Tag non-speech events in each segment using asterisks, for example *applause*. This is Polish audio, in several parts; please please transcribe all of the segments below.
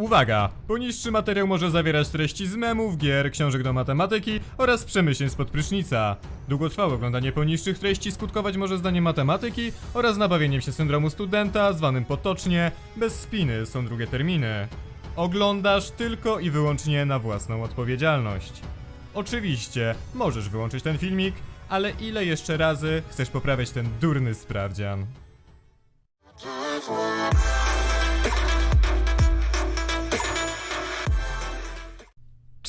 Uwaga! Poniższy materiał może zawierać treści z memów, gier, książek do matematyki oraz przemyśleń spod prysznica. Długotrwałe oglądanie poniższych treści skutkować może zdaniem matematyki oraz nabawieniem się syndromu studenta, zwanym potocznie bez spiny są drugie terminy. Oglądasz tylko i wyłącznie na własną odpowiedzialność. Oczywiście, możesz wyłączyć ten filmik, ale ile jeszcze razy chcesz poprawiać ten durny sprawdzian?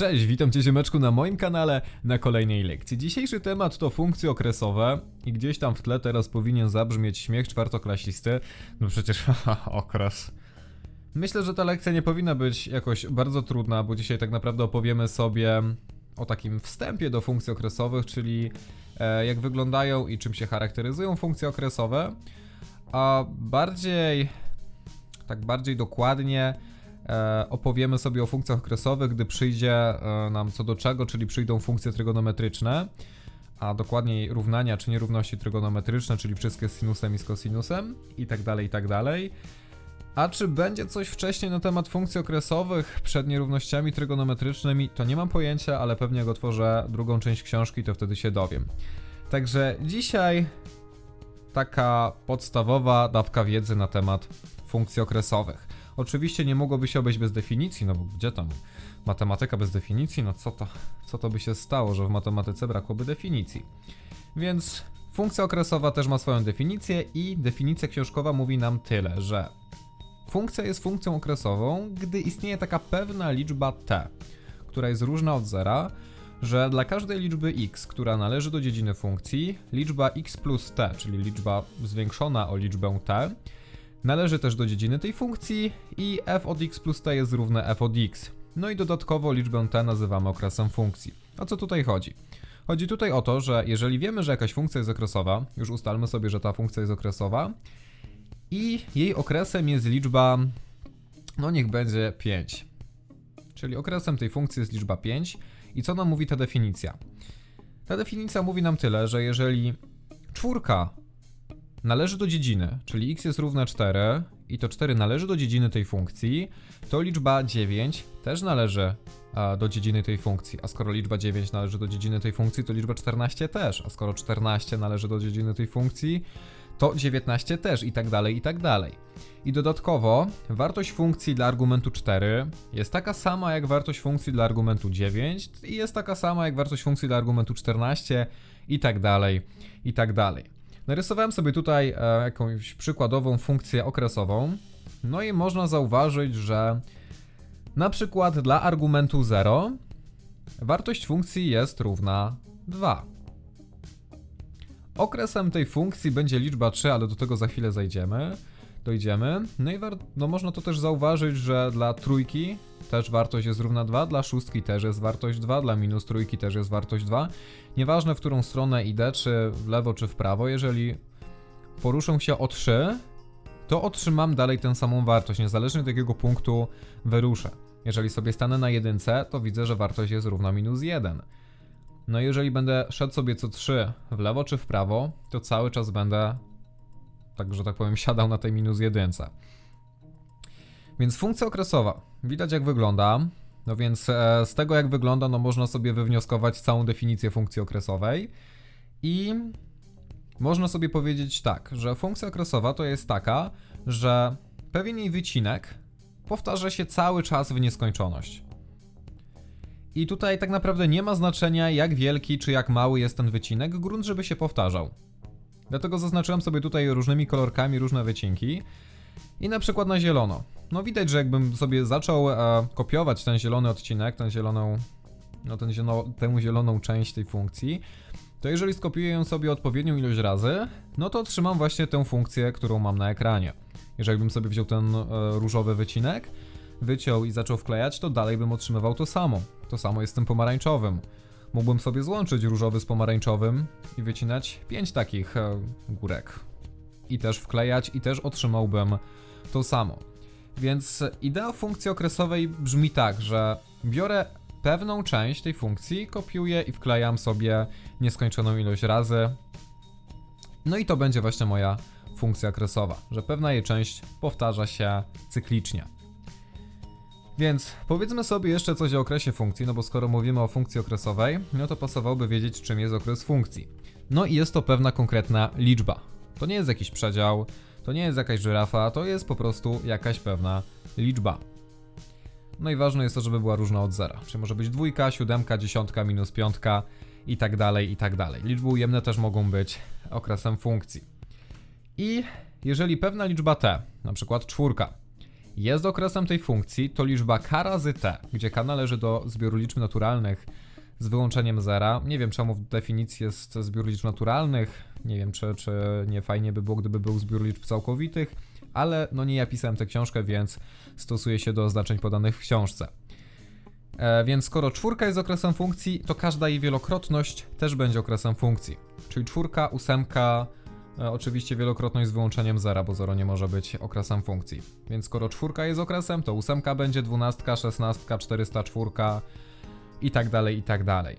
Cześć, witam cię ziomeczku na moim kanale na kolejnej lekcji. Dzisiejszy temat to funkcje okresowe i gdzieś tam w tle teraz powinien zabrzmieć śmiech czwartoklasisty. No przecież *laughs* okres. Myślę, że ta lekcja nie powinna być jakoś bardzo trudna, bo dzisiaj tak naprawdę opowiemy sobie o takim wstępie do funkcji okresowych, czyli e, jak wyglądają i czym się charakteryzują funkcje okresowe, a bardziej, tak bardziej dokładnie opowiemy sobie o funkcjach okresowych, gdy przyjdzie e, nam co do czego, czyli przyjdą funkcje trygonometryczne, a dokładniej równania czy nierówności trygonometryczne, czyli wszystkie z sinusem i z kosinusem i tak dalej, i tak dalej. A czy będzie coś wcześniej na temat funkcji okresowych przed nierównościami trygonometrycznymi, to nie mam pojęcia, ale pewnie jak otworzę drugą część książki, to wtedy się dowiem. Także dzisiaj taka podstawowa dawka wiedzy na temat funkcji okresowych. Oczywiście nie mogłoby się obejść bez definicji, no bo gdzie tam matematyka bez definicji, no co to, co to by się stało, że w matematyce brakłoby definicji. Więc funkcja okresowa też ma swoją definicję i definicja książkowa mówi nam tyle, że Funkcja jest funkcją okresową, gdy istnieje taka pewna liczba t, która jest różna od zera, że dla każdej liczby x, która należy do dziedziny funkcji, liczba x plus t, czyli liczba zwiększona o liczbę t, należy też do dziedziny tej funkcji i f od x plus t jest równe f od x. No i dodatkowo liczbę t nazywamy okresem funkcji. O co tutaj chodzi? Chodzi tutaj o to, że jeżeli wiemy, że jakaś funkcja jest okresowa, już ustalmy sobie, że ta funkcja jest okresowa, i jej okresem jest liczba, no niech będzie 5. Czyli okresem tej funkcji jest liczba 5. I co nam mówi ta definicja? Ta definicja mówi nam tyle, że jeżeli czwórka należy do dziedziny, czyli x jest równe 4 i to 4 należy do dziedziny tej funkcji, to liczba 9 też należy do dziedziny tej funkcji. A skoro liczba 9 należy do dziedziny tej funkcji, to liczba 14 też. A skoro 14 należy do dziedziny tej funkcji, to 19 też i tak dalej, i tak dalej. I dodatkowo wartość funkcji dla argumentu 4 jest taka sama jak wartość funkcji dla argumentu 9 i jest taka sama jak wartość funkcji dla argumentu 14 i tak dalej, i tak dalej. Narysowałem sobie tutaj e, jakąś przykładową funkcję okresową, no i można zauważyć, że na przykład dla argumentu 0 wartość funkcji jest równa 2. Okresem tej funkcji będzie liczba 3, ale do tego za chwilę zajdziemy. Dojdziemy. No i no można to też zauważyć, że dla trójki też wartość jest równa 2, dla szóstki też jest wartość 2, dla minus trójki też jest wartość 2. Nieważne w którą stronę idę, czy w lewo, czy w prawo, jeżeli poruszę się o 3, to otrzymam dalej tę samą wartość, niezależnie od jakiego punktu wyruszę. Jeżeli sobie stanę na jedynce, to widzę, że wartość jest równa minus 1. No i jeżeli będę szedł sobie co 3 w lewo czy w prawo, to cały czas będę, tak że tak powiem, siadał na tej minus jedynce. Więc funkcja okresowa. Widać jak wygląda. No więc e, z tego jak wygląda, no można sobie wywnioskować całą definicję funkcji okresowej. I można sobie powiedzieć tak, że funkcja okresowa to jest taka, że pewien jej wycinek powtarza się cały czas w nieskończoność. I tutaj tak naprawdę nie ma znaczenia, jak wielki czy jak mały jest ten wycinek, grunt, żeby się powtarzał. Dlatego zaznaczyłem sobie tutaj różnymi kolorkami różne wycinki. I na przykład na zielono. No widać, że jakbym sobie zaczął e, kopiować ten zielony odcinek, tę zieloną, no ten zielono, tę zieloną część tej funkcji, to jeżeli skopiuję ją sobie odpowiednią ilość razy, no to otrzymam właśnie tę funkcję, którą mam na ekranie. Jeżeli bym sobie wziął ten e, różowy wycinek, wyciął i zaczął wklejać, to dalej bym otrzymywał to samo. To samo jest z tym pomarańczowym. Mógłbym sobie złączyć różowy z pomarańczowym i wycinać pięć takich e, górek. I też wklejać, i też otrzymałbym to samo. Więc idea funkcji okresowej brzmi tak, że biorę pewną część tej funkcji, kopiuję i wklejam sobie nieskończoną ilość razy. No i to będzie właśnie moja funkcja okresowa, że pewna jej część powtarza się cyklicznie. Więc powiedzmy sobie jeszcze coś o okresie funkcji, no bo skoro mówimy o funkcji okresowej, no to pasowałoby wiedzieć, czym jest okres funkcji. No i jest to pewna konkretna liczba. To nie jest jakiś przedział, to nie jest jakaś żyrafa, to jest po prostu jakaś pewna liczba. No i ważne jest to, żeby była różna od zera. Czyli może być dwójka, siódemka, dziesiątka, minus piątka i tak dalej, i tak dalej. Liczby ujemne też mogą być okresem funkcji. I jeżeli pewna liczba t, na przykład czwórka, jest okresem tej funkcji, to liczba k razy t, gdzie k należy do zbioru liczb naturalnych z wyłączeniem zera. Nie wiem czemu w definicji jest zbiór liczb naturalnych, nie wiem czy, czy nie fajnie by było, gdyby był zbiór liczb całkowitych, ale no nie ja pisałem tę książkę, więc stosuję się do oznaczeń podanych w książce. E, więc skoro czwórka jest okresem funkcji, to każda jej wielokrotność też będzie okresem funkcji. Czyli czwórka, ósemka, oczywiście wielokrotność z wyłączeniem zera, bo zero nie może być okresem funkcji. Więc skoro czwórka jest okresem, to ósemka będzie dwunastka, szesnastka, 404 i tak dalej, i tak dalej.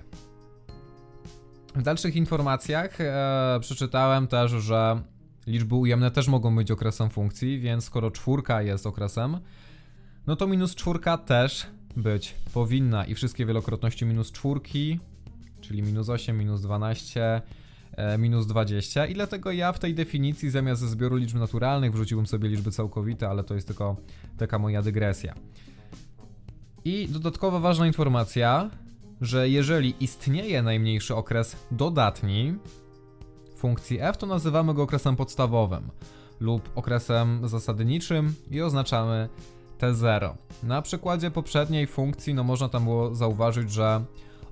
W dalszych informacjach e, przeczytałem też, że liczby ujemne też mogą być okresem funkcji, więc skoro czwórka jest okresem, no to minus czwórka też być powinna i wszystkie wielokrotności minus czwórki, czyli minus 8, minus 12, e, minus 20 i dlatego ja w tej definicji zamiast zbioru liczb naturalnych wrzuciłbym sobie liczby całkowite, ale to jest tylko taka moja dygresja. I dodatkowa ważna informacja, że jeżeli istnieje najmniejszy okres dodatni funkcji f, to nazywamy go okresem podstawowym lub okresem zasadniczym i oznaczamy T0. Na przykładzie poprzedniej funkcji, no można tam było zauważyć, że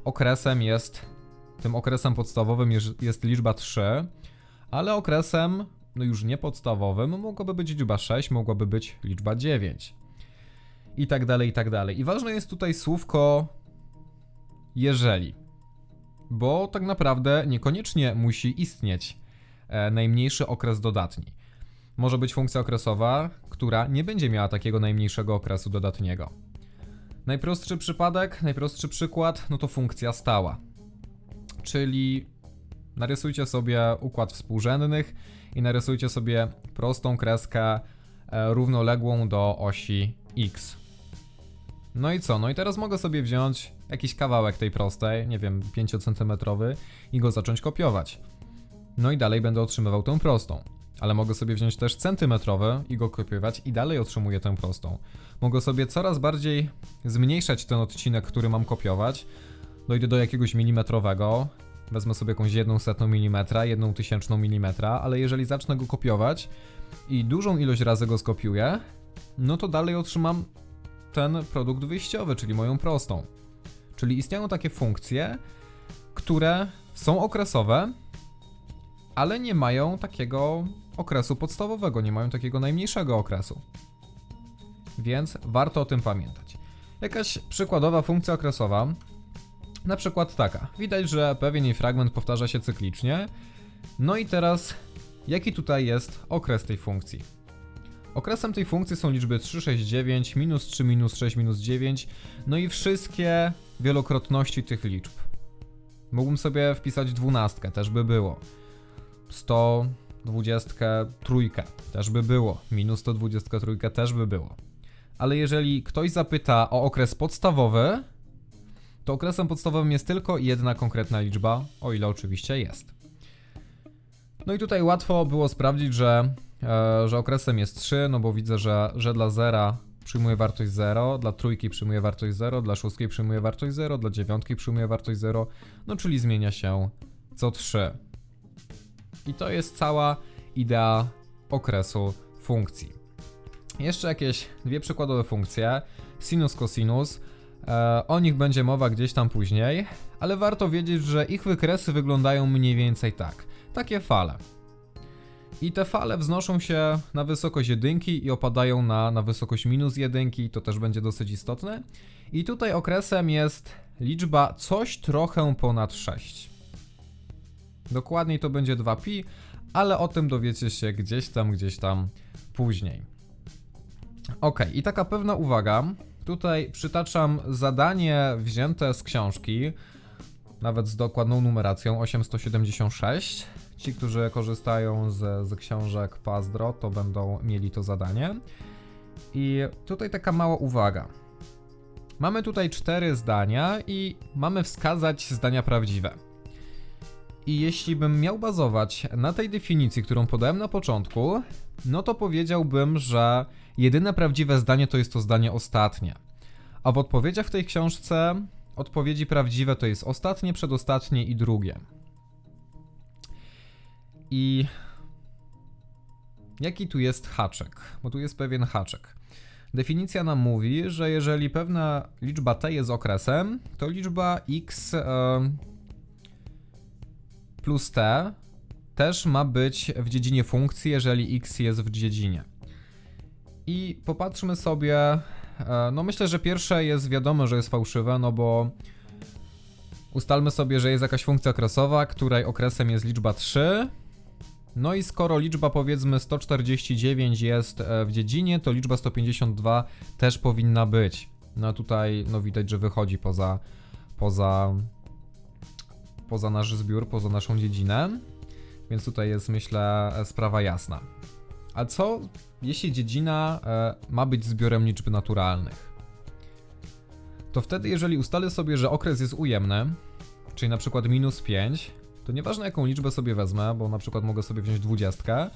okresem jest, tym okresem podstawowym jest, liczba 3, ale okresem, no już nie podstawowym, mogłaby być liczba 6, mogłaby być liczba 9. I tak dalej, i tak dalej. I ważne jest tutaj słówko jeżeli. Bo tak naprawdę niekoniecznie musi istnieć e, najmniejszy okres dodatni. Może być funkcja okresowa, która nie będzie miała takiego najmniejszego okresu dodatniego. Najprostszy przypadek, najprostszy przykład, no to funkcja stała. Czyli narysujcie sobie układ współrzędnych i narysujcie sobie prostą kreskę e, równoległą do osi x. No i co? No i teraz mogę sobie wziąć jakiś kawałek tej prostej, nie wiem, 5 cm i go zacząć kopiować. No i dalej będę otrzymywał tę prostą. Ale mogę sobie wziąć też centymetrowy i go kopiować i dalej otrzymuję tę prostą. Mogę sobie coraz bardziej zmniejszać ten odcinek, który mam kopiować. Dojdę do jakiegoś milimetrowego, wezmę sobie jakąś jedną setną milimetra, jedną tysięczną milimetra, ale jeżeli zacznę go kopiować i dużą ilość razy go skopiuję, no to dalej otrzymam ten produkt wyjściowy, czyli moją prostą. Czyli istnieją takie funkcje, które są okresowe, ale nie mają takiego okresu podstawowego, nie mają takiego najmniejszego okresu. Więc warto o tym pamiętać. Jakaś przykładowa funkcja okresowa, na przykład taka. Widać, że pewien jej fragment powtarza się cyklicznie. No i teraz, jaki tutaj jest okres tej funkcji? Okresem tej funkcji są liczby 3, 6, 9, minus 3, minus 6, minus 9, no i wszystkie wielokrotności tych liczb. Mógłbym sobie wpisać dwunastkę, też by było. 123 też by było. Minus 123 też by było. Ale jeżeli ktoś zapyta o okres podstawowy, to okresem podstawowym jest tylko jedna konkretna liczba, o ile oczywiście jest. No i tutaj łatwo było sprawdzić, że, e, że okresem jest 3, no bo widzę, że, że dla zera przyjmuje wartość 0, dla trójki przyjmuje wartość 0, dla szóstki przyjmuje wartość 0, dla dziewiątki przyjmuje wartość 0, no czyli zmienia się co 3. I to jest cała idea okresu funkcji. Jeszcze jakieś dwie przykładowe funkcje. Sinus, cosinus. E, o nich będzie mowa gdzieś tam później, ale warto wiedzieć, że ich wykresy wyglądają mniej więcej tak. Takie fale. I te fale wznoszą się na wysokość jedynki i opadają na, na wysokość minus jedynki, to też będzie dosyć istotne. I tutaj okresem jest liczba coś trochę ponad 6. Dokładniej to będzie 2pi, ale o tym dowiecie się gdzieś tam, gdzieś tam później. Ok, i taka pewna uwaga. Tutaj przytaczam zadanie wzięte z książki, nawet z dokładną numeracją 876. Ci, którzy korzystają z, z książek Pazdro, to będą mieli to zadanie. I tutaj taka mała uwaga. Mamy tutaj cztery zdania i mamy wskazać zdania prawdziwe. I jeśli bym miał bazować na tej definicji, którą podałem na początku, no to powiedziałbym, że jedyne prawdziwe zdanie to jest to zdanie ostatnie. A w odpowiedziach w tej książce odpowiedzi prawdziwe to jest ostatnie, przedostatnie i drugie. I jaki tu jest haczek? Bo tu jest pewien haczek. Definicja nam mówi, że jeżeli pewna liczba t jest okresem, to liczba x e, plus t też ma być w dziedzinie funkcji, jeżeli x jest w dziedzinie. I popatrzmy sobie, e, no myślę, że pierwsze jest wiadomo, że jest fałszywe, no bo ustalmy sobie, że jest jakaś funkcja okresowa, której okresem jest liczba 3, no i skoro liczba powiedzmy 149 jest e, w dziedzinie, to liczba 152 też powinna być. No tutaj no widać, że wychodzi poza, poza, poza nasz zbiór, poza naszą dziedzinę. Więc tutaj jest myślę sprawa jasna. A co jeśli dziedzina e, ma być zbiorem liczb naturalnych? To wtedy jeżeli ustalę sobie, że okres jest ujemny, czyli na przykład minus 5, to nieważne jaką liczbę sobie wezmę, bo na przykład mogę sobie wziąć 20,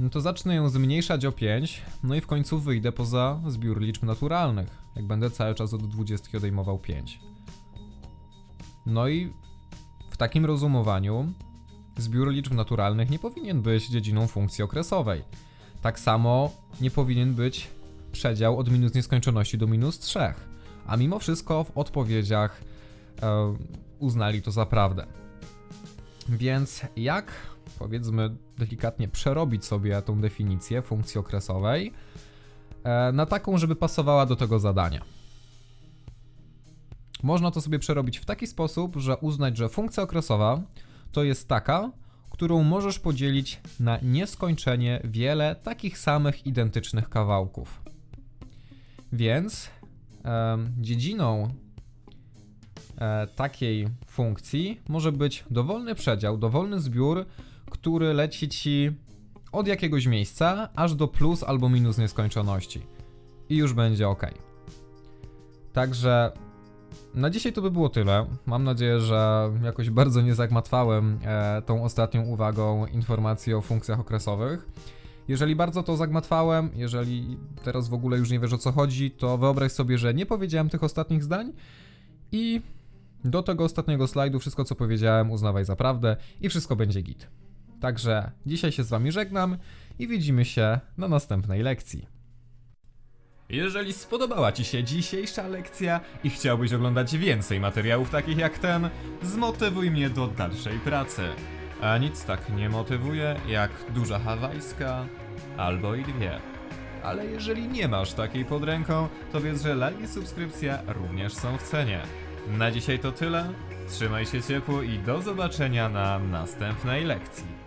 no to zacznę ją zmniejszać o 5, no i w końcu wyjdę poza zbiór liczb naturalnych, jak będę cały czas od 20 odejmował 5. No i w takim rozumowaniu zbiór liczb naturalnych nie powinien być dziedziną funkcji okresowej. Tak samo nie powinien być przedział od minus nieskończoności do minus 3, a mimo wszystko w odpowiedziach e, uznali to za prawdę. Więc jak, powiedzmy delikatnie, przerobić sobie tą definicję funkcji okresowej e, na taką, żeby pasowała do tego zadania? Można to sobie przerobić w taki sposób, że uznać, że funkcja okresowa to jest taka, którą możesz podzielić na nieskończenie wiele takich samych identycznych kawałków. Więc e, dziedziną e, takiej funkcji może być dowolny przedział, dowolny zbiór, który leci ci od jakiegoś miejsca aż do plus albo minus nieskończoności. I już będzie ok. Także na dzisiaj to by było tyle. Mam nadzieję, że jakoś bardzo nie zagmatwałem e, tą ostatnią uwagą informacji o funkcjach okresowych. Jeżeli bardzo to zagmatwałem, jeżeli teraz w ogóle już nie wiesz o co chodzi, to wyobraź sobie, że nie powiedziałem tych ostatnich zdań i do tego ostatniego slajdu wszystko co powiedziałem uznawaj za prawdę i wszystko będzie git. Także dzisiaj się z wami żegnam i widzimy się na następnej lekcji. Jeżeli spodobała Ci się dzisiejsza lekcja i chciałbyś oglądać więcej materiałów takich jak ten, zmotywuj mnie do dalszej pracy. A nic tak nie motywuje jak duża hawajska albo i dwie. Ale jeżeli nie masz takiej pod ręką, to wiedz, że like i subskrypcja również są w cenie. Na dzisiaj to tyle. Trzymaj się ciepło i do zobaczenia na następnej lekcji.